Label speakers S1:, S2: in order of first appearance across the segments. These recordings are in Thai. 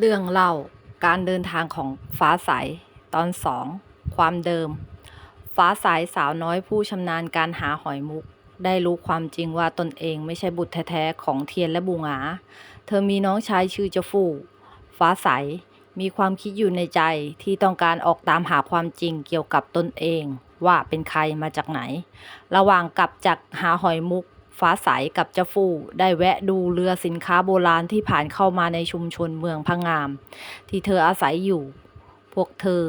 S1: เรื่องเล่าการเดินทางของฟ้าใสตอนสองความเดิม ฟ้าใสสาวน้อยผู้ชำนาญการหาหอยมุก ได้รู้ความจริงว่าตนเองไม่ใช่บุตรแท้ๆของเทียนและบูงา เธอมีน้องชายชื่อเจ้าฟู่ฟ้าใสมีความคิดอยู่ในใจที่ต้องการออกตามหาความจริงเกี่ยวกับตนเอง ว่าเป็นใครมาจากไหน ระหว่างกลับจากหาหอยมุก ฟ้าใสกับเจ้าฟู่ได้แวะดูเรือสินค้าโบราณที่ผ่านเข้ามาในชุมชนเมืองพังงาม ที่เธออาศัยอยู่ พวกเธอ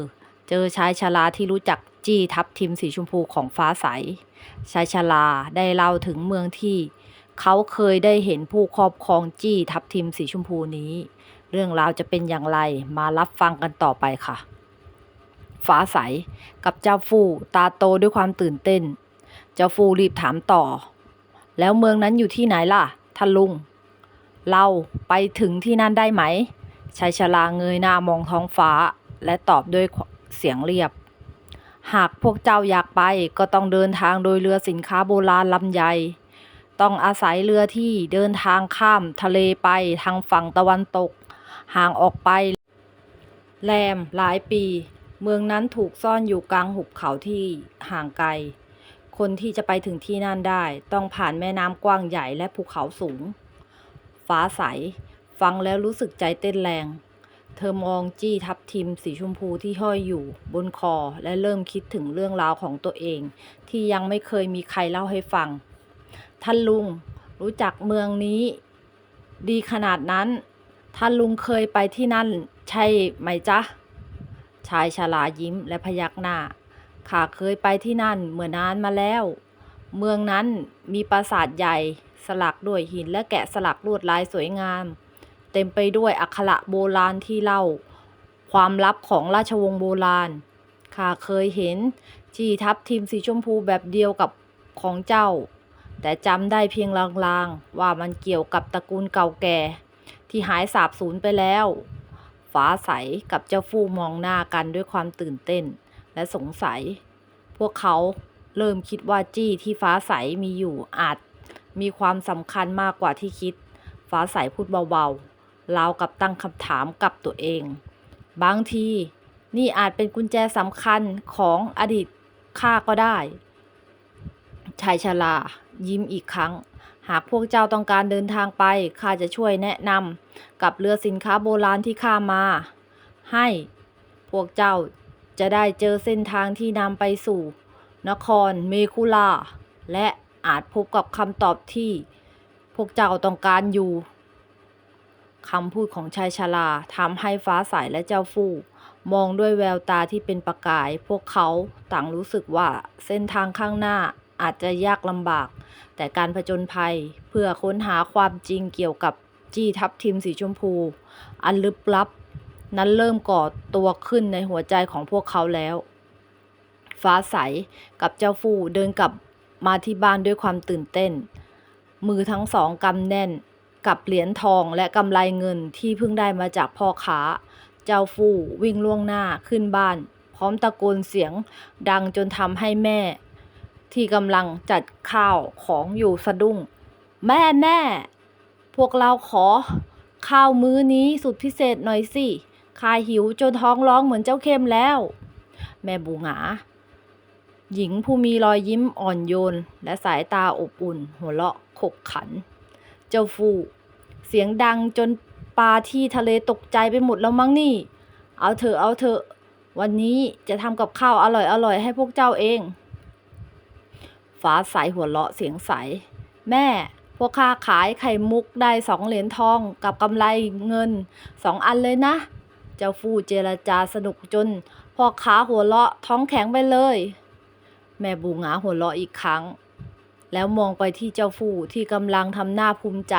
S1: เจอชายชราที่รู้จักจี้ทับทิมสีชมพูของฟ้าใส ชายชราได้เล่าถึงเมืองที่เขาเคยได้เห็นผู้ครอบครองจี้ทับทิมสีชมพูนี้ เรื่องราวจะเป็นอย่างไรมารับฟังกันต่อไปค่ะ ฟ้าใสกับเจ้าฟู่ตาโตด้วยความตื่นเต้น เจ้าฟู่รีบถามต่อ แล้วเมืองนั้นอยู่ที่ไหนล่ะท่านลุง เราไปถึงที่นั่นได้ไหมชายชราเงยหน้ามองท้องฟ้า และตอบด้วยเสียงเรียบ หากพวกเจ้าอยากไปก็ต้องเดินทางโดยเรือสินค้าโบราณลำใหญ่ต้องอาศัยเรือที่เดินทางข้ามทะเลไปทางฝั่งตะวันตก ห่างออกไป แรมหลายปี เมืองนั้นถูกซ่อนอยู่กลางหุบเขาที่ห่างไกล คนที่จะไปถึงที่นั่นได้ ต้องผ่านแม่น้ำกว้างใหญ่และภูเขาสูง ฟ้าใส ฟังแล้วรู้สึกใจเต้นแรง เธอมองจี้ทับทิมสีชมพูที่ห้อยอยู่ บนคอและเริ่มคิดถึงเรื่องราวของตัวเอง ที่ยังไม่เคยมีใครเล่าให้ฟัง ท่านลุง รู้จักเมืองนี้ ดีขนาดนั้น ท่านลุงเคยไปที่นั่น ใช่ไหมจ๊ะ ชายชรายิ้มและพยักหน้า ข้าเคยไปที่นั่นเมื่อนานมาแล้ว เมืองนั้นมีปราสาทใหญ่ สลักด้วยหินและแกะสลักลวดลายสวยงาม เต็มไปด้วยอักขระโบราณที่เล่า ความลับของราชวงศ์โบราณข้าเคยเห็นที่ทับทิมสีชมพูแบบเดียวกับของเจ้า แต่จำได้เพียงลางๆ ว่ามันเกี่ยวกับตระกูลเก่าแก่ ที่หายสาบสูญไปแล้ว ฟ้าใสกับเจ้าฟู่มองหน้ากันด้วยความตื่นเต้น และสงสัย พวกเขาเริ่มคิดว่าจี้ที่ฟ้าใสมีอยู่อาจมีความสำคัญมากกว่าที่คิด ฟ้าใสพูดเบาๆราวกับตั้งคำถามกับตัวเอง บางทีนี่อาจเป็นกุญแจสำคัญของอดีตข้าก็ได้ ชายชรายิ้มอีกครั้ง หากพวกเจ้าต้องการเดินทางไปข้าจะช่วยแนะนำกับเรือสินค้าโบราณที่ข้ามา ให้พวกเจ้า จะได้เจอเส้นทางที่นำไปสู่ นครเมคุลา และอาจพบกับคำตอบที่ พวกเจ้าต้องการอยู่คำพูดของชายชราทำให้ฟ้าใสและเจ้าฟู่มองด้วยแววตาที่เป็นประกาย พวกเขาต่างรู้สึกว่าเส้นทางข้างหน้าอาจจะยากลำบาก แต่การผจญภัยเพื่อค้นหาความจริงเกี่ยวกับจี้ทับทิมสีชมพู อันลึกลับ นั้นเริ่มก่อตัวขึ้นในหัวใจของพวกเขาแล้ว ฟ้าใสกับเจ้าฟู่เดินกลับมาที่บ้านด้วยความตื่นเต้น มือทั้งสองกำแน่นกับเหรียญทองและกำไรเงินที่เพิ่งได้มาจากพ่อค้า เจ้าฟู่วิ่งล่วงหน้าขึ้นบ้าน พร้อมตะโกนเสียงดังจนทำให้แม่ ที่กำลังจัดข้าวของอยู่สะดุ้ง แม่แม่ พวกเราขอข้าวมื้อนี้สุดพิเศษหน่อยสิ ข้าหิวจนท้องร้องเหมือนเจ้าเข้มแล้ว แม่บูหงา หญิงผู้มีรอยยิ้มอ่อนโยน และสายตาอบอุ่น หัวเราะขบขัน เจ้าฟู เสียงดังจนปลาที่ทะเลตกใจไปหมดแล้วมั้งนี่ เอาเถอะเอาเถอะวันนี้จะทำกับข้าวอร่อยอร่อยให้พวกเจ้าเอง ฟ้าใสหัวเราะเสียงใส แม่ พวกข้าขายไข่มุกได้สองเหรียญทองกับกำไรเงินสองอันเลยนะ เจ้าฟูเจรจาสนุกจนพ่อค้าหัวเราะท้องแข็งไปเลย แม่บูหงาหัวเราะอีกครั้ง แล้วมองไปที่เจ้าฟูที่กำลังทำหน้าภูมิใจ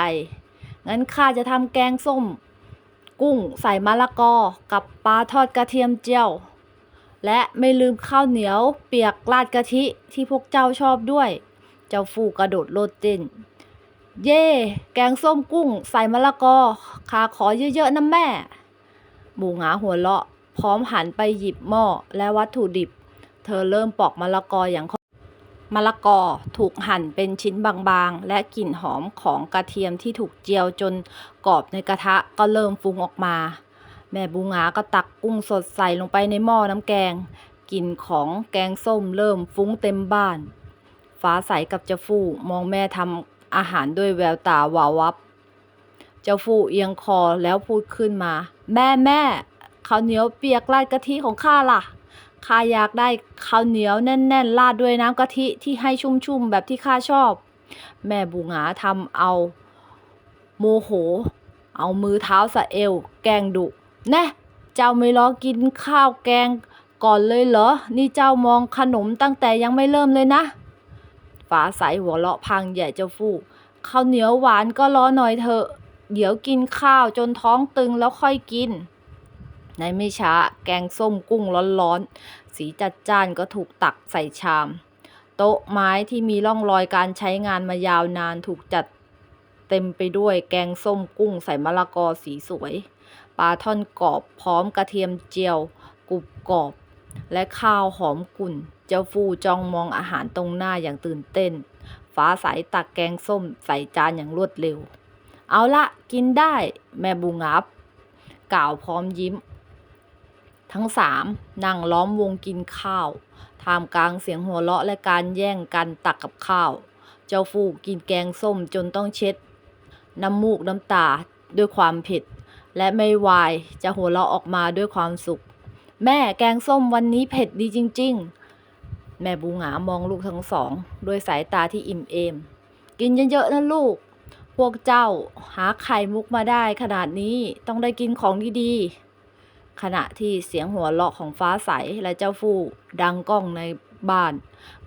S1: งั้นข้าจะทำแกงส้ม กุ้งใส่มะละกอกับปลาทอดกระเทียมเจียว และไม่ลืมข้าวเหนียวเปียกราดกะทิที่พวกเจ้าชอบด้วย เจ้าฟูกระโดดโลดเต้นเย่ แกงส้มกุ้ง ใส่มะละกอข้าขอเยอะๆนะแม่ บูหงาหัวเราะ พร้อมหันไปหยิบหม้อและวัตถุดิบ เธอเริ่มปอกมะละกออย่างมะละกอถูกหั่นเป็นชิ้นบางๆ และกลิ่นหอมของกระเทียมที่ถูกเจียวจนกรอบในกระทะก็เริ่มฟุ้งออกมา แม่บูงาก็ตักกุ้งสดใส่ลงไปในหม้อน้ำแกงกลิ่นของแกงส้มเริ่มฟุ้งเต็มบ้าน ฟ้าใสกับเจ้าฟู่มองแม่ทำอาหารด้วยแววตาวาววับ เจ้าฟู่เอียงคอแล้วพูดขึ้นมา แม่แม่ข้าวเหนียวเปียกราดกะทิของข้าล่ะข้าอยากได้ข้าวเหนียวแน่นๆราดด้วยน้ำกะทิที่ให้ชุ่มๆแบบที่ข้าชอบ แม่บูงาทำเอา โมโห เอามือเท้าสะเอว แกงดุแน่เจ้าไม่รอกินข้าวแกงก่อนเลยเหรอ นี่เจ้ามองขนมตั้งแต่ยังไม่เริ่มเลยนะฟ้าใสหัวเราะพังใหญ่เจ้าฟู่ข้าวเหนียวหวานก็รอหน่อยเถอะ เดี๋ยวกินข้าวจนท้องตึงแล้วค่อยกิน ในไม่ช้าแกงส้มกุ้งร้อนๆ สีจัดจ้านก็ถูกตักใส่ชาม โต๊ะไม้ที่มีร่องรอยการใช้งานมายาวนานถูกจัดเต็มไปด้วยแกงส้มกุ้งใส่มะละกอสีสวย ปลาท่อนกรอบพร้อมกระเทียมเจียวกรุบกรอบ และข้าวหอมกุ่น เจ้าฟูจ้องมองอาหารตรงหน้าอย่างตื่นเต้น ฟ้าใสตักแกงส้มใส่จานอย่างรวดเร็ว เอาละกินได้แม่บูงับ กล่าวพร้อมยิ้ม ทั้งสามนั่งล้อมวงกินข้าวท่ามกลางเสียงหัวเราะและการแย่งกันตักกับข้าว เจ้าฟูกินแกงส้มจนต้องเช็ด น้ำมูกน้ำตาด้วยความเผ็ดและไม่วายจะหัวเราะออกมาด้วยความสุข แม่แกงส้มวันนี้เผ็ดดีจริง ๆ แม่บูหงามองลูกทั้งสอง ด้วยสายตาที่อิ่มเอม กินเยอะๆนะลูก พวกเจ้าหาไข่มุกมาได้ขนาดนี้ต้องได้กินของดีๆ ขณะที่เสียงหัวเราะของฟ้าใสและเจ้าฟู่ดังก้องในบ้าน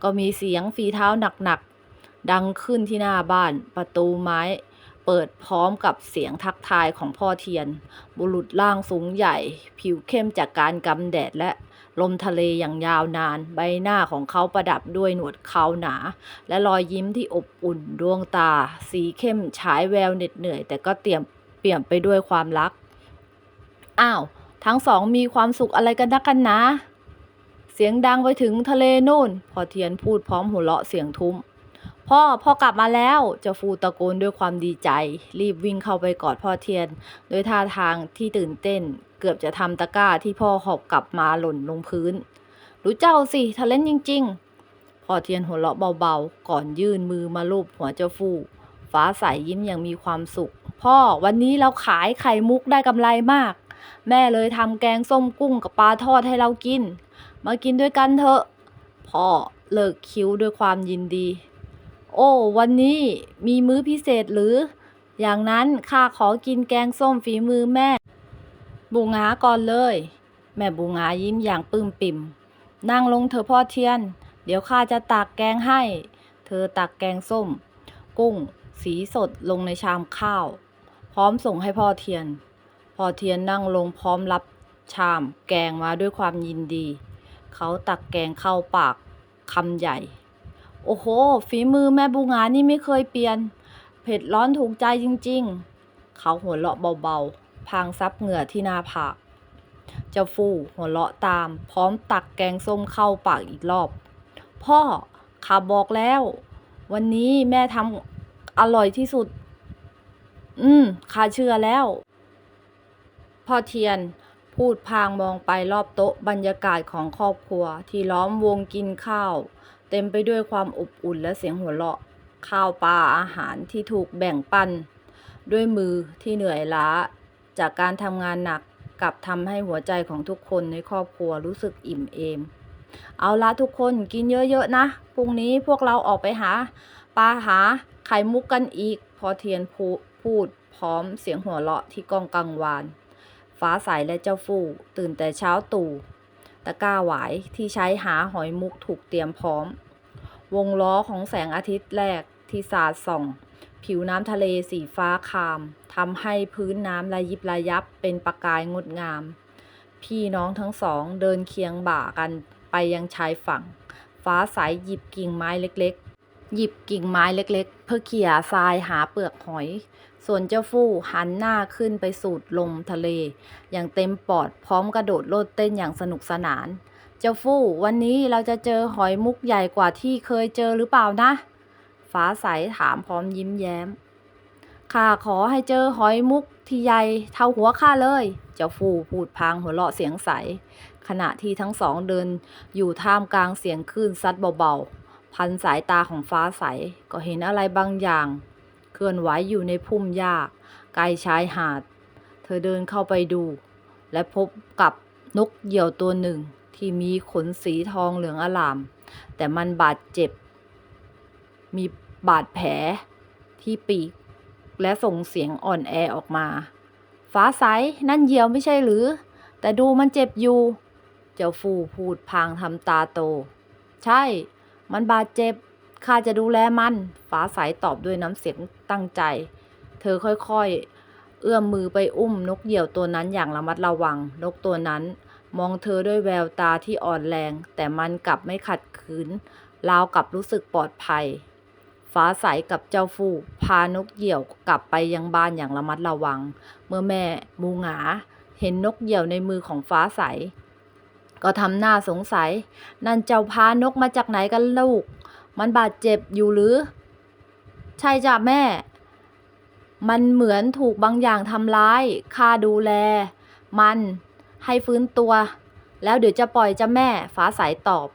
S1: ก็มีเสียงฝีเท้าหนักๆ ดังขึ้นที่หน้าบ้านประตูไม้เปิดพร้อมกับเสียงทักทายของพ่อเทียน บุรุษร่างสูงใหญ่ ผิวเข้มจากการกำแดดและ ลมทะเลอย่างยาวนาน ใบหน้าของเขาประดับด้วยหนวดเขาหนา และรอยยิ้มที่อบอุ่นดวงตา สีเข้มฉายแววเหน็ดเหนื่อย แต่ก็เตี่ยมเปี่ยมไปด้วยความรัก อ้าว ทั้งสองมีความสุขอะไรกันนักกันนะ เสียงดังไปถึงทะเลนู่น พอเทียนพูดพร้อมหัวเราะเสียงทุ้มพ่อพ่อกลับมาแล้วเจ้าฟูตะโกนด้วยความดีใจ รีบวิ่งเข้าไปกอดพ่อเทียน โดยท่าทางที่ตื่นเต้น เกือบจะทำตะกร้าที่พ่อหอบกลับมาหล่นลงพื้น รู้เจ้าสิทะเลนจริง ๆพ่อเทียนหัวเราะเบาๆ ก่อนยื่นมือมาลูบหัวเจ้าฟูฟ้าใสยิ้มอย่างมีความสุข พ่อวันนี้เราขายไข่มุกได้กำไรมาก แม่เลยทำแกงส้มกุ้งกับปลาทอดให้เรากิน มากินด้วยกันเถอะ พ่อเลิกคิ้วด้วยความยินดี โอ้วันนี้มีมื้อพิเศษหรือ อย่างนั้นข้าขอกินแกงส้มฝีมือแม่ บูงาก่อนเลย แม่บูงายิ้มอย่างปลื้มปิ่ม นั่งลงเถอพ่อเทียน เดี๋ยวข้าจะตักแกงให้ เธอตักแกงส้ม กุ้ง สีสดลงในชามข้าว พร้อมส่งให้พ่อเทียน พ่อเทียนนั่งลงพร้อมรับชามแกงมาด้วยความยินดี เขาตักแกงเข้าปากคำใหญ่ โอ้โห ฝีมือแม่บูงานี่ไม่เคยเปลี่ยน เผ็ดร้อนถูกใจจริงๆ เขาหัวเราะเบาๆ พางซับเหงื่อที่หน้าผากเจ้าฟู่หัวเราะตาม พร้อมตักแกงส้มเข้าปากอีกรอบ พ่อข้าบอกแล้ว วันนี้แม่ทำอร่อยที่สุด อืมข้าเชื่อแล้ว พ่อเทียนพูดพางมองไปรอบโต๊ะบรรยากาศของครอบครัว ที่ล้อมวงกินข้าว เต็มไปด้วยความอบอุ่นและเสียงหัวเราะ ข้าวปลาอาหารที่ถูกแบ่งปัน ด้วยมือที่เหนื่อยล้า จากการทำงานหนักกลับทำให้หัวใจของทุกคนในครอบครัวรู้สึกอิ่มเอม เอาละทุกคนกินเยอะๆนะพรุ่งนี้พวกเราออกไปหาปลาหาไข่มุกกันอีก พอเทียนพูพูดพร้อมเสียงหัวเราะที่กองกังวาน ฟ้าใสและเจ้าฟู่ตื่นแต่เช้าตู่ตะกร้าหวายที่ใช้หาหอยมุกถูกเตรียมพร้อม วงล้อของแสงอาทิตย์แรกที่สาดส่อง ผิวน้ำทะเลสีฟ้าคามทำให้พื้นน้ำระยิบระยับเป็นประกายงดงาม พี่น้องทั้งสองเดินเคียงบ่ากันไปยังชายฝั่ง ฟ้าใสหยิบกิ่งไม้เล็กๆ หยิบกิ่งไม้เล็กๆ เพื่อเขี่ยทรายหาเปลือกหอย ส่วนเจ้าฟู่หันหน้าขึ้นไปสูดลมทะเล อย่างเต็มปอดพร้อมกระโดดโลดเต้นอย่างสนุกสนาน เจ้าฟู่วันนี้เราจะเจอหอยมุกใหญ่กว่าที่เคยเจอหรือเปล่านะ ฟ้าใสถามพร้อมยิ้มแย้ม ข้าขอให้เจอหอยมุกที่ใหญ่เท่าหัวข้าเลย เจ้าฟูพูดพางหัวเราะเสียงใส ขณะที่ทั้งสองเดินอยู่ท่ามกลางเสียงคลื่นซัดเบาๆ พันสายตาของฟ้าใสก็เห็นอะไรบางอย่าง เคลื่อนไหวอยู่ในพุ่มหญ้าใกล้ชายหาด เธอเดินเข้าไปดู และพบกับนกเหยี่ยวตัวหนึ่งที่มีขนสีทองเหลืองอลาม แต่มันบาดเจ็บ มี บาดแผลที่ปีก และส่งเสียงอ่อนแอออกมา ฟ้าใสนั่นเหยี่ยวไม่ใช่หรือ แต่ดูมันเจ็บอยู่ เจ้าฟูพูดพางทำตาโต ใช่ มันบาดเจ็บ ข้าจะดูแลมัน ฟ้าใสตอบด้วยน้ำเสียงตั้งใจ เธอค่อยๆ เอื้อมมือไปอุ้มนกเหยี่ยวตัวนั้นอย่างระมัดระวัง นกตัวนั้นมองเธอด้วยแววตาที่อ่อนแรง แต่มันกลับไม่ขัดขืนราวกับรู้สึกปลอดภัย ฟ้าใสกับเจ้าฟูพานกเหยี่ยวกลับไปยังบ้านอย่างระมัดระวัง เมื่อแม่มูหงา เห็นนกเหยี่ยวในมือของฟ้าใส ก็ทำหน้าสงสัย นั่นเจ้าพานกมาจากไหนกันลูก มันบาดเจ็บอยู่หรือ ใช่จ้ะแม่ มันเหมือนถูกบางอย่างทำร้ายข้าดูแล มันให้ฟื้นตัว แล้วเดี๋ยวจะปล่อยจ้ะแม่ฟ้าใสตอบ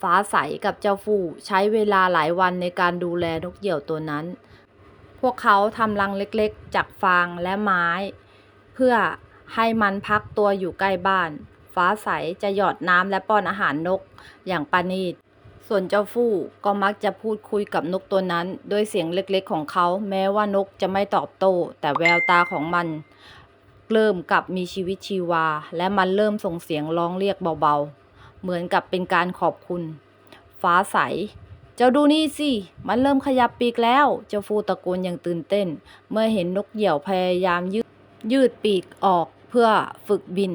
S1: ฟ้าใสกับเจ้าฟู่ใช้เวลาหลายวันในการดูแลนกเหยี่ยวตัวนั้น พวกเขาทำรังเล็กๆ จากฟางและไม้ เพื่อให้มันพักตัวอยู่ใกล้บ้าน ฟ้าใสจะหยอดน้ำและป้อนอาหารนกอย่างปานีตส่วนเจ้าฟู่ก็มักจะพูดคุยกับนกตัวนั้น ด้วยเสียงเล็กๆของเขา แม้ว่านกจะไม่ตอบโต้ แต่แววตาของมัน เริ่มกลับมีชีวิตชีวา และมันเริ่มส่งเสียงร้องเรียกเบาๆ เหมือนกับเป็นการขอบคุณ ฟ้าใส เจ้าดูนี่สิ มันเริ่มขยับปีกแล้ว เจ้าฟูตะโกนอย่างตื่นเต้น เมื่อเห็นนกเหยี่ยวพยายามยืดยืดปีกออกเพื่อฝึกบิน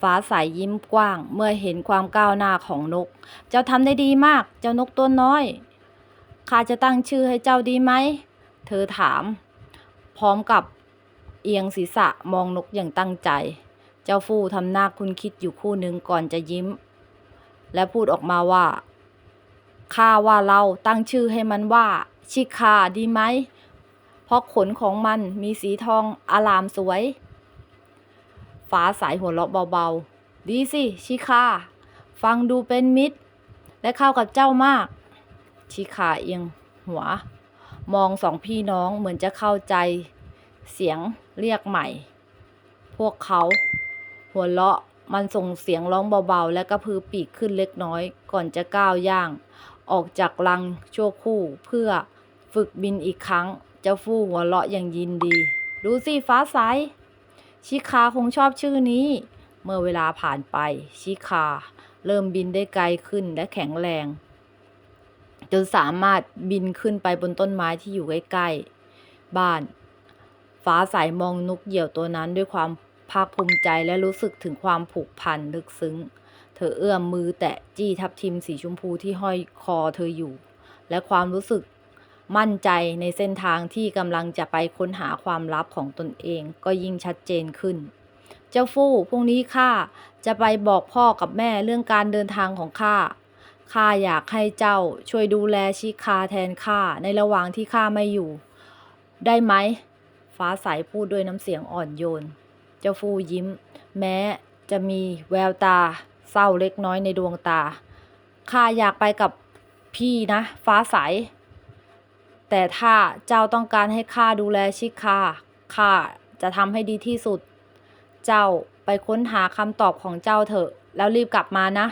S1: ฟ้าใสยิ้มกว้าง เมื่อเห็นความก้าวหน้าของนก เจ้าทำได้ดีมาก เจ้านกตัวน้อย ข้าจะตั้งชื่อให้เจ้าดีไหม เธอถาม พร้อมกับเอียงศีรษะมองนกอย่างตั้งใจ เจ้าฟูทำหน้าคุณคิดอยู่คู่หนึ่งก่อนจะยิ้ม และพูดออกมาว่าข้าว่าเราตั้งชื่อให้มันว่าชิคาดีไหม เพราะขนของมันมีสีทองอารามสวย ฟ้าสายหัวเราะเบาๆ ดีสิ ชิคา ฟังดูเป็นมิตร และเข้ากับเจ้ามาก ชิคาเอียงหัว มองสองพี่น้องเหมือนจะเข้าใจ เสียงเรียกใหม่ พวกเขา หัวเราะ มันส่งเสียงร้องเบาๆ และกระพือปีกขึ้นเล็กน้อย ก่อนจะก้าวย่าง ออกจากรังชั่วคู่เพื่อฝึกบินอีกครั้ง เจ้าฟู่หัวเราะอย่างยินดี ดูสิฟ้าใสชิคาคงชอบชื่อนี้ เมื่อเวลาผ่านไป ชิคา เริ่มบินได้ไกลขึ้นและแข็งแรง จนสามารถบินขึ้นไปบนต้นไม้ที่อยู่ใกล้ๆบ้าน ฟ้าใสมองนกเหยี่ยวตัวนั้นด้วยความ ภาคภูมิใจและรู้สึกถึงความผูกพันลึกซึ้ง เธอเอื้อมมือแตะจี้ทับทิมสีชมพูที่ห้อยคอเธออยู่ และความรู้สึกมั่นใจในเส้นทางที่กำลังจะไปค้นหาความลับของตนเองก็ยิ่งชัดเจนขึ้น เจ้าฟู่พรุ่งนี้ข้าจะไปบอกพ่อกับแม่เรื่องการเดินทางของข้า ข้าอยากให้เจ้าช่วยดูแลชิคาแทนข้าในระหว่างที่ข้าไม่อยู่ ได้ไหม ฟ้าใสพูดด้วยน้ำเสียงอ่อนโยน จ้าฟูยิ้ม แม้จะมีแววตาเศร้าเล็กน้อยในดวงตา ข้าอยากไปกับพี่นะ ฟ้าใส แต่ถ้าเจ้าต้องการให้ข้าดูแลชิคาข้าจะทำให้ดีที่สุด เจ้าไปค้นหาคำตอบของเจ้าเถอะ แล้วรีบกลับมานะ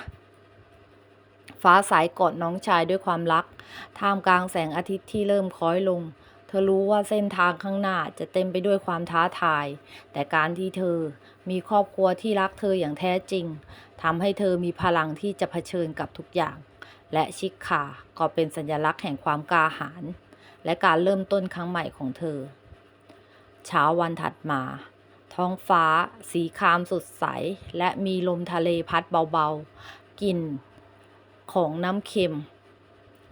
S1: ฟ้าใสกอดน้องชายด้วยความรัก ท่ามกลางแสงอาทิตย์ที่เริ่มคล้อยลง ธอรู้ว่าเส้นทางข้างหน้าจะเต็มไปด้วยความท้าทาย แต่การที่เธอมีครอบครัวที่รักเธออย่างแท้จริงทำให้เธอมีพลังที่จะเผชิญกับทุกอย่าง และชิคาก็เป็นสัญลักษณ์แห่งความกล้าหาญและการเริ่มต้นครั้งใหม่ของเธอ เช้าวันถัดมา ท้องฟ้า สีครามสดใส และมีลมทะเลพัดเบาๆกลิ่นของน้ำเค็ม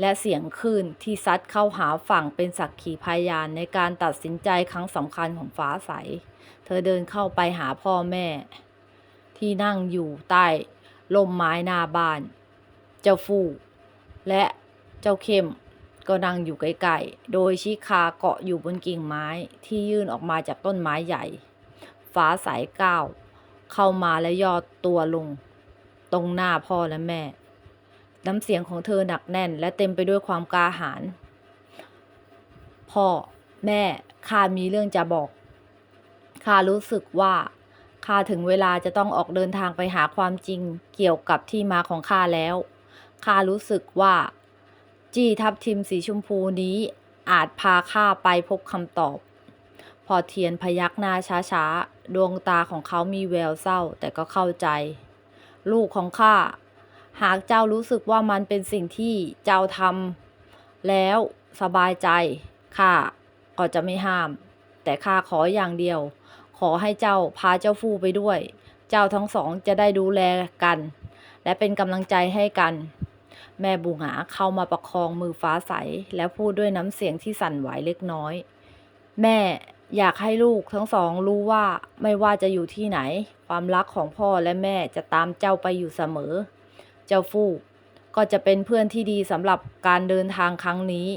S1: และเสียงคลื่นที่ซัดเข้าหาฝั่งเป็นสักขีพยานในการตัดสินใจครั้งสำคัญของฟ้าใส เธอเดินเข้าไปหาพ่อแม่ ที่นั่งอยู่ใต้ร่มไม้หน้าบ้าน เจ้าฟู่และเจ้าเข้มก็นั่งอยู่ใกล้ๆ โดยชิคาเกาะอยู่บนกิ่งไม้ที่ยื่นออกมาจากต้นไม้ใหญ่ ฟ้าสายก้าวเข้ามาและย่อตัวลง ตรงหน้าพ่อและแม่ น้ำเสียงของเธอหนักแน่น และเต็มไปด้วยความกล้าหาญพ่อ แม่ข้ามีเรื่องจะบอกข้ารู้สึกว่าข้าถึงเวลาจะต้องออกเดินทางไปหาความจริงเกี่ยวกับที่มาของข้าแล้วข้ารู้สึกว่า จี้ทับทิมสีชมพูนี้อาจพาข้าไปพบคำตอบ พอเทียนพยักหน้าช้าๆ ดวงตาของเขามีแววเศร้าแต่ก็เข้าใจ ลูกของข้า หากเจ้ารู้สึกว่ามันเป็นสิ่งที่เจ้าทำแล้วสบายใจข้าก็จะไม่ห้าม แต่ข้าขออย่างเดียว ขอให้เจ้าพาเจ้าฟูไปด้วย เจ้าทั้งสองจะได้ดูแลกัน และเป็นกำลังใจให้กัน แม่บุงหาเข้ามาประคองมือฟ้าใส และพูดด้วยน้ำเสียงที่สั่นไหวเล็กน้อย แม่อยากให้ลูกทั้งสองรู้ว่าไม่ว่าจะอยู่ที่ไหน ความรักของพ่อและแม่จะตามเจ้าไปอยู่เสมอ เจ้าฟู่ก็จะเป็นเพื่อนที่ดีสำหรับการเดินทางครั้งนี้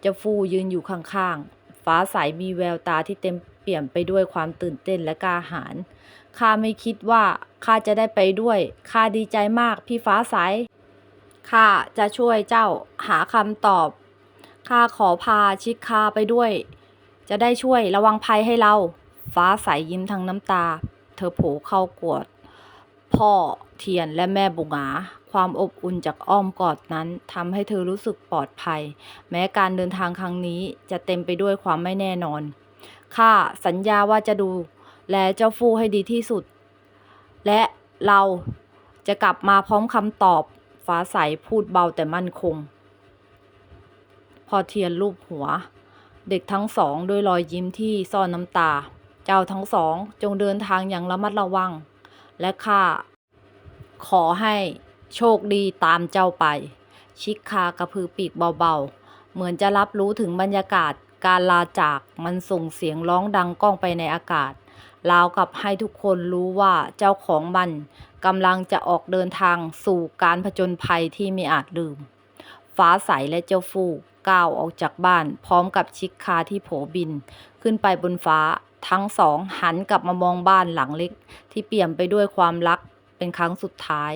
S1: เจ้าฟู่ยืนอยู่ข้างๆ ฟ้าใสมีแววตาที่เต็มเปี่ยมไปด้วยความตื่นเต้นและกล้าหาญข้าไม่คิดว่าข้าจะได้ไปด้วยข้าดีใจมากพี่ฟ้าใสข้าจะช่วยเจ้าหาคำตอบข้าขอพาชิคาไปด้วย จะได้ช่วยระวังภัยให้เรา ฟ้าใสยิ้มทั้งน้ำตา เธอโผล่เข้ากวด พ่อเทียนและแม่บุงา ความอบอุ่นจากอ้อมกอดนั้นทำให้เธอรู้สึกปลอดภัย แม้การเดินทางครั้งนี้จะเต็มไปด้วยความไม่แน่นอน ข้าสัญญาว่าจะดู แลเจ้าฟูให้ดีที่สุด และเราจะกลับมาพร้อมคำตอบ ฟ้าใสพูดเบาแต่มั่นคง พอเทียนรูปหัว เด็กทั้งสองด้วยรอยยิ้มที่ซ่อนน้ำตา เจ้าทั้งสองจงเดินทางอย่างระมัดระวัง และข้าขอให้ โชคดีตามเจ้าไป ชิคากระพือปีกเบาๆ เหมือนจะรับรู้ถึงบรรยากาศการลาจากมันส่งเสียงร้องดังก้องไปในอากาศราวกับให้ทุกคนรู้ว่าเจ้าของมันกำลังจะออกเดินทางสู่การผจญภัยที่ไม่อาจลืม ฟ้าใสและเจ้าฟูกก้าวออกจากบ้าน พร้อมกับชิคคาที่โผบิน ขึ้นไปบนฟ้าทั้งสองหันกลับมามองบ้านหลังเล็ก ที่เปี่ยมไปด้วยความรักเป็นครั้งสุดท้าย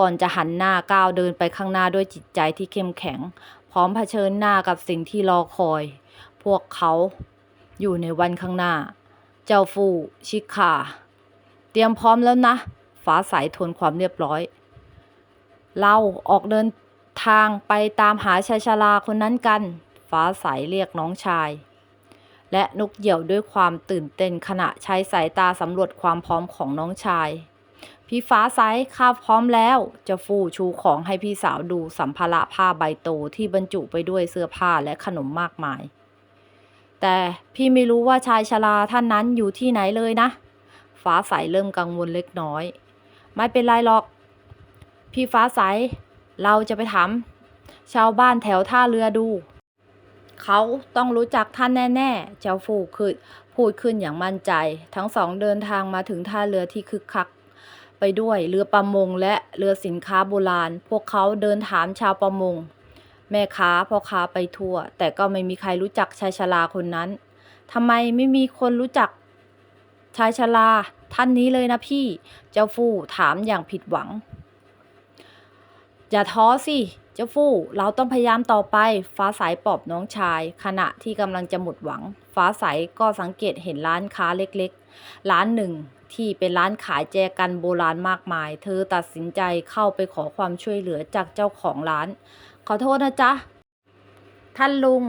S1: ก่อนจะหันหน้าก้าวเดินไปข้างหน้าด้วยจิตใจที่เข้มแข็ง พร้อมเผชิญหน้ากับสิ่งที่รอคอย พวกเขาอยู่ในวันข้างหน้า เจ้าฟูชิคา เตรียมพร้อมแล้วนะ ฟ้าใสทนความเรียบร้อย เราออกเดินทางไปตามหาชายชราคนนั้นกัน ฟ้าใสเรียกน้องชาย และนกเหยี่ยวด้วยความตื่นเต้นขณะใช้สายตาสำรวจความพร้อมของน้องชาย พี่ฟ้าใสข้าพร้อมแล้ว จะฟู่ชูของให้พี่สาวดูสัมภาระผ้าใบโตที่บรรจุไปด้วยเสื้อผ้าและขนมมากมาย แต่พี่ไม่รู้ว่าชายชราท่านนั้นอยู่ที่ไหนเลยนะ ฟ้าใสเริ่มกังวลเล็กน้อย ไม่เป็นไรหรอก พี่ฟ้าใส เราจะไปถามชาวบ้านแถวท่าเรือดู เขาต้องรู้จักท่านแน่ๆ เจ้าฟูขึ้นพูดขึ้นอย่างมั่นใจ ทั้งสองเดินทางมาถึงท่าเรือที่คึกคัก ไปด้วยเรือประมงและเรือสินค้าโบราณ พวกเขาเดินถามชาวประมง แม่ค้าพ่อค้าไปทั่ว แต่ก็ไม่มีใครรู้จักชายชราคนนั้นทำไมไม่มีคนรู้จักชายชราท่านนี้เลยนะพี่ เจ้าฟู่ถามอย่างผิดหวัง อย่าท้อสิเจ้าฟู่เราต้องพยายามต่อไป ฟ้าใสปอบน้องชาย ขณะที่กำลังจะหมดหวัง ฟ้าใสก็สังเกตเห็นร้านค้าเล็ก ร้านหนึ่งที่เป็นร้านขายแจกันโบราณมากมาย เธอตัดสินใจเข้าไปขอความช่วยเหลือจากเจ้าของร้าน ขอโทษนะจ๊ะ ท่านลุง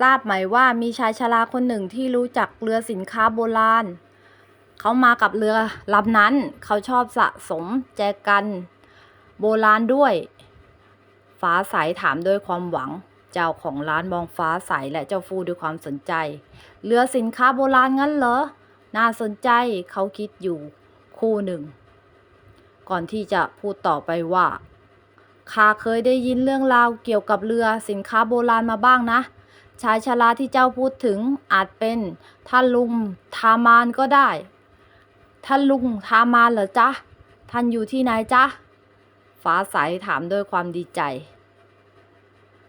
S1: ทราบไหมว่ามีชายชราคนหนึ่งที่รู้จักเรือสินค้าโบราณ เขามากับเรือลำนั้น เขาชอบสะสมแจกันโบราณด้วย ฟ้าใสถามด้วยความหวัง เจ้าของร้านมองฟ้าใสและเจ้าฟูด้วยความสนใจ เรือสินค้าโบราณงั้นเหรอ น่าสนใจเขาคิดอยู่คู่หนึ่ง ก่อนที่จะพูดต่อไปว่าข้าเคยได้ยินเรื่องราวเกี่ยวกับเรือสินค้าโบราณมาบ้างนะ ชายชราที่เจ้าพูดถึงอาจเป็นท่านลุงทามานก็ได้ ท่านลุงทามานเหรอจ๊ะ ท่านอยู่ที่ไหนจ๊ะ ฟ้าใสถามด้วยความดีใจ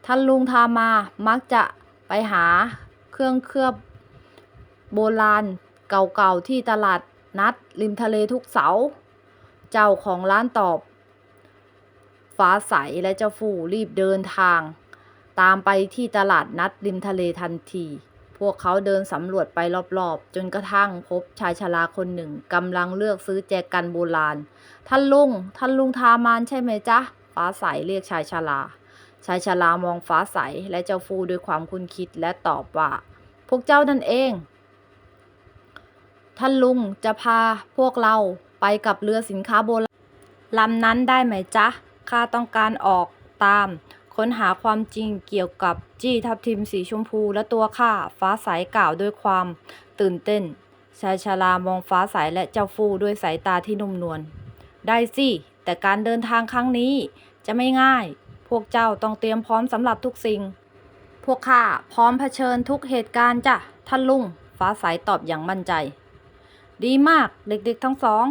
S1: ท่านลุงทามามักจะไปหาเครื่องเคลือบโบราณ เก่าๆที่ตลาดนัดริมทะเลทุกเสา เจ้าของร้านตอบ ฟ้าใสและเจ้าฟูรีบเดินทาง ตามไปที่ตลาดนัดริมทะเลทันที พวกเขาเดินสำรวจไปรอบๆ จนกระทั่งพบชายชราคนหนึ่งกำลังเลือกซื้อแจกันโบราณ ท่านลุง ท่านลุงทามานใช่ไหมจ๊ะ ฟ้าใสเรียกชายชราชายชรามองฟ้าใสและเจ้าฟูด้วยความคุ้นคิดและตอบว่า พวกเจ้านั่นเอง ท่านลุงจะพาพวกเราไปกับเรือสินค้าโบราณลำนั้นได้ไหมจ๊ะ ข้าต้องการออกตาม ค้นหาความจริงเกี่ยวกับจี้ทับทิมสีชมพูและตัวข้าฟ้าใสกล่าวด้วยความตื่นเต้น ชายชรามองฟ้าใสและเจ้าฟูด้วยสายตาที่นุ่มนวล ได้สิ แต่การเดินทางครั้งนี้จะไม่ง่าย พวกเจ้าต้องเตรียมพร้อมสำหรับทุกสิ่ง พวกข้าพร้อมเผชิญทุกเหตุการณ์จ้ะ ท่านลุง ฟ้าใสตอบอย่างมั่นใจ ดีมากเด็กๆทั้งสอง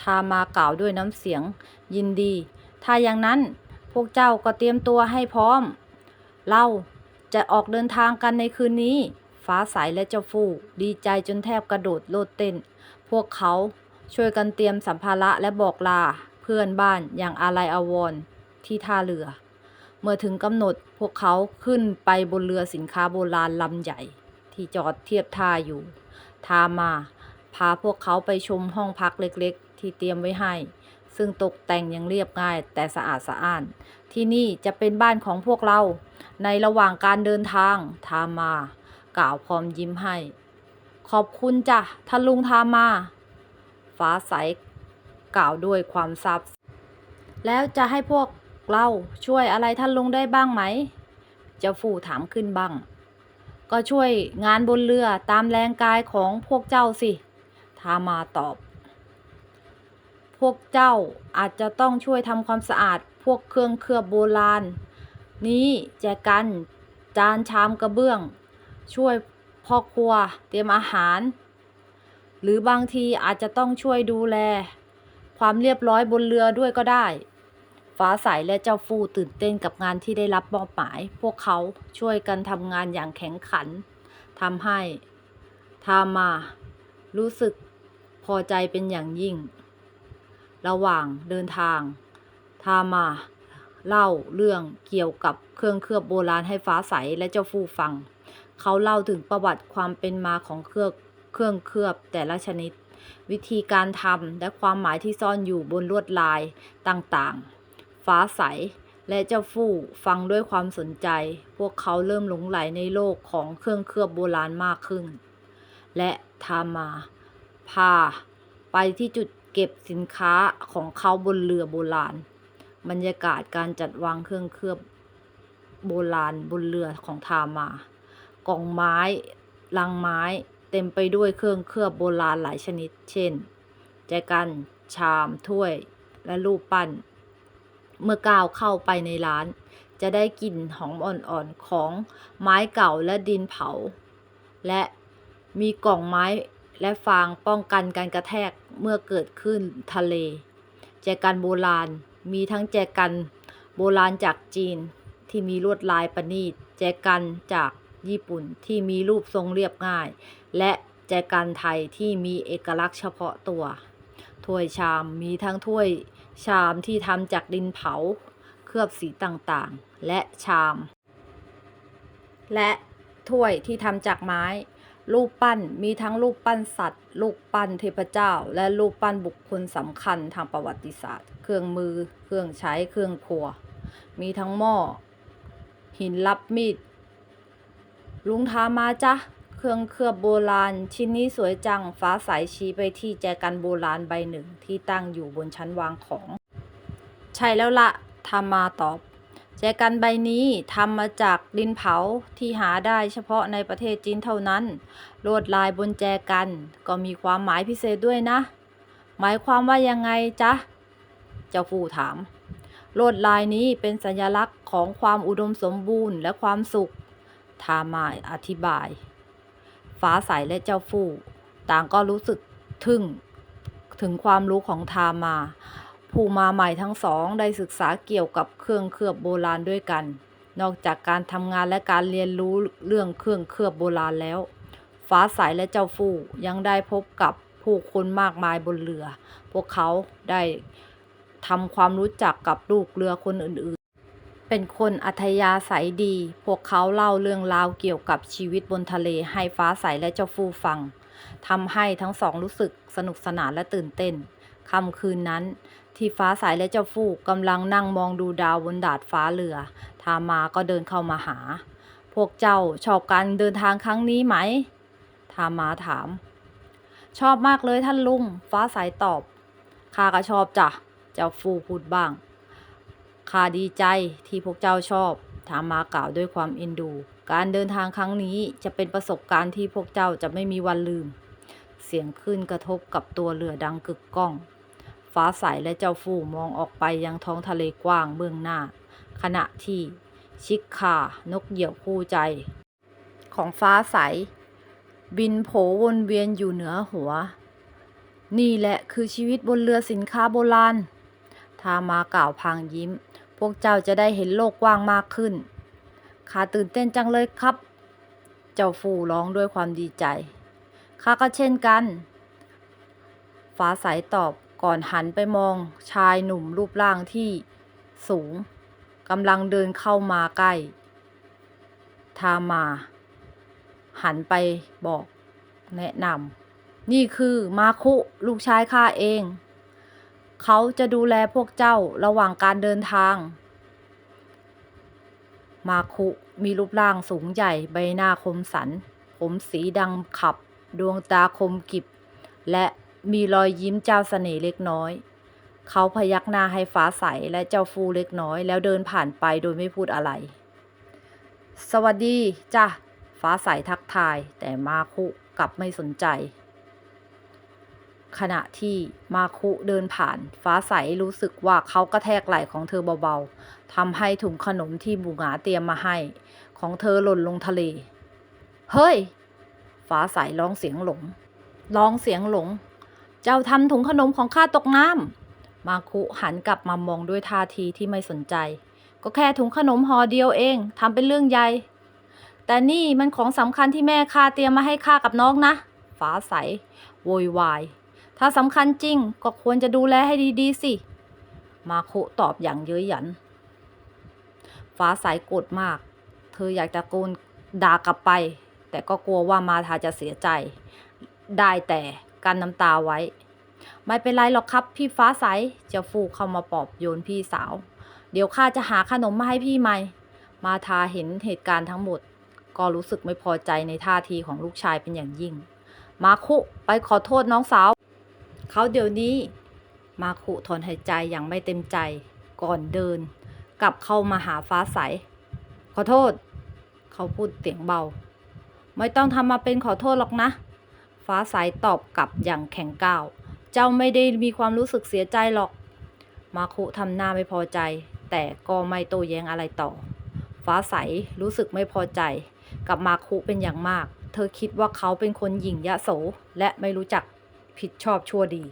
S1: ทามากล่าวด้วยน้ำเสียง ยินดี ถ้าอย่างนั้นพวกเจ้าก็เตรียมตัวให้พร้อม เราจะออกเดินทางกันในคืนนี้ ฟ้าใสและเจ้าฟูดีใจจนแทบกระโดดโลดเต้น พวกเขาช่วยกันเตรียมสัมภาระและบอกลาเพื่อนบ้านอย่างอาลัยอาวรณ์ที่ท่าเรือ เมื่อถึงกำหนดพวกเขาขึ้นไปบนเรือสินค้าโบราณลำใหญ่ ที่จอดเทียบท่าอยู่ ทามา พาพวกเขาไปชมห้องพักเล็กๆ ที่เตรียมไว้ให้ ซึ่งตกแต่งอย่างเรียบง่ายแต่สะอาดสะอ้าน ที่นี่จะเป็นบ้านของพวกเรา ในระหว่างการเดินทางทามากล่าวพร้อมยิ้มให้ ขอบคุณจ้ะท่านลุงทามาฟ้าใสกล่าวด้วยความซาบซึ้งแล้วจะให้พวกเราช่วยอะไรท่านลุงได้บ้างไหม เจ้าฟู่ถามขึ้นบ้าง ก็ช่วยงานบนเรือตามแรงกายของพวกเจ้าสิ ทามาตอบ พวกเจ้าอาจจะต้องช่วยทำความสะอาดพวกเครื่องเคลือบโบราณ นี้แจกันจานชามกระเบื้อง ช่วยพ่อครัวเตรียมอาหาร หรือบางทีอาจจะต้องช่วยดูแล ความเรียบร้อยบนเรือด้วยก็ได้ ฟ้าใสและเจ้าฟูตื่นเต้นกับงานที่ได้รับมอบหมาย พวกเขาช่วยกันทำงานอย่างแข็งขันทำให้ทามา รู้สึก พอใจเป็นอย่างยิ่ง ระหว่างเดินทาง ทามา เล่าเรื่องเกี่ยวกับเครื่องเคลือบโบราณให้ฟ้าใสและเจ้าฟูฟัง เขาเล่าถึงประวัติความเป็นมาของเครื่องเครื่องเคลือบแต่ละชนิด วิธีการทำและความหมายที่ซ่อนอยู่บนลวดลายต่างๆ ฟ้าใสและเจ้าฟู่ฟังด้วยความสนใจ พวกเขาเริ่มหลงไหลในโลกของเครื่องเคลือบโบราณมากขึ้น และทามา พาไปที่จุดเก็บสินค้าของเขาบนเรือโบราณ บรรยากาศการจัดวางเครื่องเคลือบโบราณบนเรือของทามากล่องไม้ลังไม้เต็มไปด้วยเครื่องเคลือบโบราณหลายชนิด เช่น แจกัน ชาม ถ้วย และรูปปั้น เมื่อก้าวเข้าไปในร้าน จะได้กลิ่นหอมอ่อนๆของไม้เก่าและดินเผา และมีกล่องไม้ และฟางป้องกันการกระแทกเมื่อเกิดขึ้นทะเล แจกันโบราณมีทั้งแจกันโบราณจากจีนที่มีลวดลายประณีต แจกันจากญี่ปุ่นที่มีรูปทรงเรียบง่าย และแจกันไทยที่มีเอกลักษณ์เฉพาะตัว ถ้วยชามมีทั้งถ้วยชามที่ทำจากดินเผา เคลือบสีต่างๆ และชาม และถ้วยที่ทำจากไม้ รูปปั้นมีทั้งรูปปั้นสัตว์รูปปั้นเทพเจ้า และรูปปั้นบุคคลสำคัญทางประวัติศาสตร์ เครื่องมือ เครื่องใช้เครื่องครัว มีทั้งหม้อ หินรับมีดลุงทามาจ้ะเครื่องเคลือบโบราณ ชิ้นนี้สวยจังฟ้าใสชี้ไปที่แจกันโบราณใบหนึ่งที่ตั้งอยู่บนชั้นวางของ ใช่แล้วละทามาตอบ แจกันใบนี้ทำมาจากดินเผาที่หาได้เฉพาะในประเทศจีนเท่านั้น ลวดลายบนแจกัน ก็มีความหมายพิเศษด้วยนะ หมายความว่ายังไงจ๊ะ เจ้าฟูถาม ลวดลายนี้เป็นสัญลักษณ์ของความอุดมสมบูรณ์และความสุข ทามายอธิบาย ฟ้าใสและเจ้าฟู่ต่างก็รู้สึกทึ่งถึงความรู้ของทามา ผู้มาใหม่ทั้งสองได้ศึกษาเกี่ยวกับเครื่องเคลือบโบราณด้วยกัน นอกจากการทำงานและการเรียนรู้เรื่องเครื่องเคลือบโบราณแล้ว ฟ้าใสและเจ้าฟู่ยังได้พบกับผู้คนมากมายบนเรือ พวกเขาได้ทำความรู้จักกับลูกเรือคนอื่นๆ เป็นคนอัธยาศัยดี พวกเขาเล่าเรื่องราวเกี่ยวกับชีวิตบนทะเลให้ฟ้าใสและเจ้าฟูฟังทำให้ทั้งสองรู้สึกสนุกสนานและตื่นเต้นค่ำคืนนั้น ที่ฟ้าใสและเจ้าฟู่กำลังนั่งมองดูดาวบนดาดฟ้าเรือ ทามาก็เดินเข้ามาหา พวกเจ้าชอบการเดินทางครั้งนี้ไหม ทามาถาม ชอบมากเลยท่านลุง ฟ้าใสตอบ ข้าก็ชอบจ้ะ เจ้าฟูพูดบ้าง ข้าดีใจที่พวกเจ้าชอบ ทามากล่าวด้วยความเอ็นดู การเดินทางครั้งนี้จะเป็นประสบการณ์ที่พวกเจ้าจะไม่มีวันลืม เสียงคลื่นกระทบกับตัวเรือดังกึกก้อง ฟ้าใสและเจ้าฟูมองออกไปยังท้องทะเลกว้างเบื้องหน้า ขณะที่ชิคคานกเหยี่ยวคู่ใจ ของฟ้าใส บินโผวนเวียนอยู่เหนือหัว นี่แหละคือชีวิตบนเรือสินค้าโบราณทามากล่าวพางยิ้ม พวกเจ้าจะได้เห็นโลกกว้างมากขึ้นข้าตื่นเต้นจังเลยครับ เจ้าฟูร้องด้วยความดีใจข้าก็เช่นกัน ฟ้าใสตอบ ก่อนหันไปมองชายหนุ่มรูปร่างที่สูงกำลังเดินเข้ามาใกล้ ทามา หันไปบอกแนะนำนี่คือมาคุลูกชายข้าเอง เขาจะดูแลพวกเจ้าระหว่างการเดินทาง มาคุมีรูปร่างสูงใหญ่ใบหน้าคมสัน ผมสีดังขับ ดวงตาคมกิบ และ มีรอยยิ้มเจ้าเสน่ห์เล็กน้อย เขาพยักหน้าให้ฟ้าใสและเจ้าฟูเล็กน้อย แล้วเดินผ่านไปโดยไม่พูดอะไร สวัสดีจ้ะฟ้าใสทักทาย แต่มาคุกลับไม่สนใจ ขณะที่มาคุเดินผ่าน ฟ้าใสรู้สึกว่าเขากระแทกไหล่ของเธอเบาๆทำให้ถุงขนมที่บูหงาเตรียมมาให้ ของเธอหล่นลงทะเล เฮ้ย ฟ้าใสร้องเสียงหลง ร้องเสียงหลง เจ้าทำถุงขนมของข้าตกน้ำมาคุหันกลับมามองด้วยท่าทีที่ไม่สนใจ ก็แค่ถุงขนมห่อเดียวเองทำเป็นเรื่องใหญ่ แต่นี่มันของสำคัญที่แม่ข้าเตรียมมาให้ข้ากับน้องนะ ฟ้าใส โวยวาย ถ้าสำคัญจริงก็ควรจะดูแลให้ดีๆสิ มาคุตอบอย่างเย้ยหยัน ฟ้าใสโกรธมาก เธออยากตะโกนด่ากลับไป แต่ก็กลัวว่ามาทาจะเสียใจ ได้แต่ กันน้ำตาไว้ ไม่เป็นไรหรอกครับพี่ฟ้าใสเจ้าฟูเข้ามาปอบโยนพี่สาว เดี๋ยวข้าจะหาขนมมาให้พี่ใหม่ มาทาเห็นเหตุการณ์ทั้งหมด ก็รู้สึกไม่พอใจในท่าทีของลูกชายเป็นอย่างยิ่ง มาคุไปขอโทษน้องสาว เขาเดี๋ยวนี้ มาคุถอนหายใจอย่างไม่เต็มใจ ก่อนเดิน กลับเข้ามาหาฟ้าใส ขอโทษ เขาพูดเสียงเบา ไม่ต้องทำมาเป็นขอโทษหรอกนะ ฟ้าใสตอบกลับอย่างแข็งก้าว เจ้าไม่ได้มีความรู้สึกเสียใจหรอก มาคุทำหน้าไม่พอใจ แต่ก็ไม่โต้แย้งอะไรต่อ ฟ้าใสรู้สึกไม่พอใจ กับมาคุเป็นอย่างมาก เธอคิดว่าเขาเป็นคนหยิ่งยะโส และไม่รู้จักผิดชอบชั่วดี